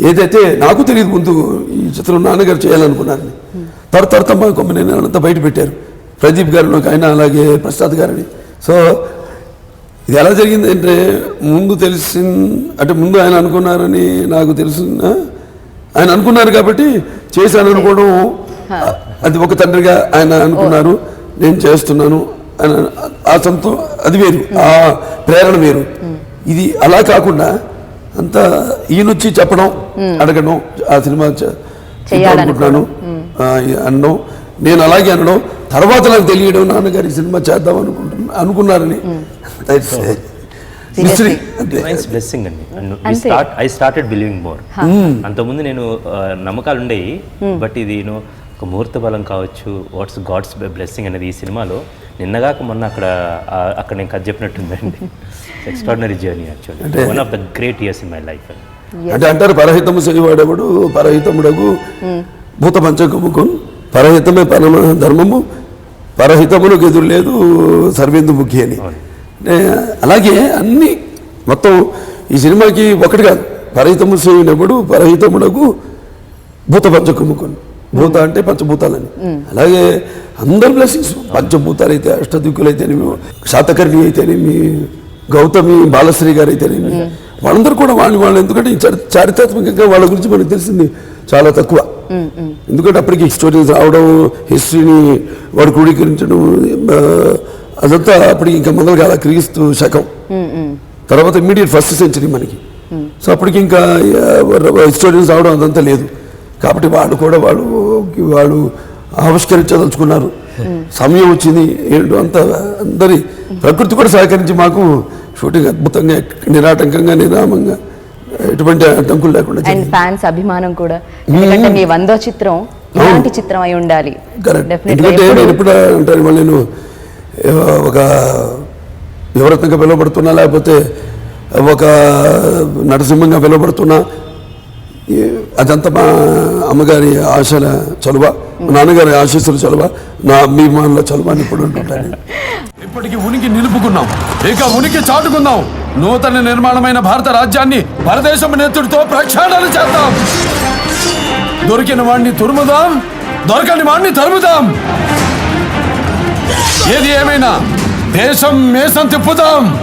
ఏదైతే నాకు తెలియదు ముందు ఈ చిత్రం నాన్నగారు చేయాలనుకున్నారని. తర్వాత తర్వాత మా కొమ్మని అంతా బయట పెట్టారు. ప్రదీప్ గారిని ఒక ఆయన అలాగే ప్రసాద్ గారిని. సో ఇది ఎలా జరిగింది అంటే ముందు తెలిసి అంటే ముందు ఆయన అనుకున్నారని నాకు తెలిసిన ఆయన అనుకున్నారు కాబట్టి చేశాను అనుకోవడం అది ఒక తండ్రిగా ఆయన అనుకున్నారు. నేను చేస్తున్నాను. ఆయన ఆ సంతో అది వేరు. ఆ ప్రేరణ వేరు. ఇది అలా కాకుండా అంత ఈయనొచ్చి చెప్పడం అడగడం ఆ సినిమా. అనుకుంటున్నాను అనడం. నేను అలాగే అనడం. తర్వాత నాకు తెలియడం నాన్నగారి ఈ సినిమా చేద్దాం అనుకుంటున్నా అనుకున్నారని. మిస్టరీ బ్లెస్సింగ్ అండి. Start I started believing more అంతకుముందు నేను నమ్మకాలు ఉండేవి బట్ ఇది నేను ఒక ముహూర్త బలం కావచ్చు. వాట్స్ గాడ్స్ బ్లెస్సింగ్ అనేది ఈ సినిమాలో నిన్నగాక మొన్న అక్కడ అక్కడ నేను కథ చెప్పినట్టుందండి. Extraordinary journey actually one of the great years in my life అంటే అంటారు పరహితము చేయవాడెవడు పరహితముడగు భూత పంచకముకు పరహితమే పరమ ధర్మము పరహితములకు ఎదురు లేదు సర్వేందు ముఖి అని. అంటే అలాగే అన్ని మొత్తం ఈ సినిమాకి ఒకటి కాదు. పరహితము చేయనప్పుడు పరహితముడకు భూత పంచకముకొని భూత అంటే పంచభూతాలని. అలాగే అందరు బ్లెస్సింగ్స్ పంచభూతాలు అయితే అష్టదిక్కులు అయితేనేమి శాతకర్ణి అయితేనేమి గౌతమి బాలశ్రీ గారు అయితేనేమి వాళ్ళందరూ కూడా వాళ్ళు వాళ్ళు ఎందుకంటే చారిత్రాత్మకంగా వాళ్ళ గురించి మనకు తెలిసింది చాలా తక్కువ. ఎందుకంటే అప్పటికి స్టోరీస్ రావడం హిస్టరీని వాడు క్రోడీకరించడం అదంతా అప్పటికి ఇంకా మొదలు కాల క్రీస్తు శకం. తర్వాత ఇమ్మీడియట్ ఫస్ట్ సెంచరీ మనకి. సో అప్పటికి ఇంకా హిస్టోరియన్స్ రావడం అదంతా లేదు. కాబట్టి వాళ్ళు కూడా వాళ్ళు వాళ్ళు ఆవిష్కరించదలుచుకున్నారు. సమయం వచ్చింది ఏంటో అంత అందరి ప్రకృతి కూడా సహకరించి మాకు షూటింగ్ అద్భుతంగా నిరాటంకంగా నిరామంగా ఎటువంటి అడ్డంకులు లేకుండా అండ్. ఫ్యాన్స్ అభిమానం కూడా. ఎందుకంటే మీ వందో చిత్రం ఇలాంటి చిత్రం అయి ఉండాలి. ఎందుకంటే నేను ఎప్పుడు అంటాను నేను ఒక యువరత్నంగా పిలువబడుతున్నా లేకపోతే ఒక నరసింహంగా పిలువబడుతున్నా అదంతా మా అమ్మగారి ఆశల చలువ మా నాన్నగారి ఆశీస్సుల చలువ నా అభిమానుల చలువ అని ఇప్పుడు ఉంటుంటాను ఇప్పటికి ఉనికి నిలుపుకున్నాం. ఇక ఉనికి చాటుకుందాం. నూతన నిర్మాణమైన భారత రాజ్యాన్ని పరదేశం నేతుడితో ప్రక్షాళన చేద్దాం. దొరికిన వాణ్ణి తురుముదాం. దొరకని వాణ్ణి తరుముదాం. ఏది ఏమైనా దేశం మేసం తిప్పుదాం.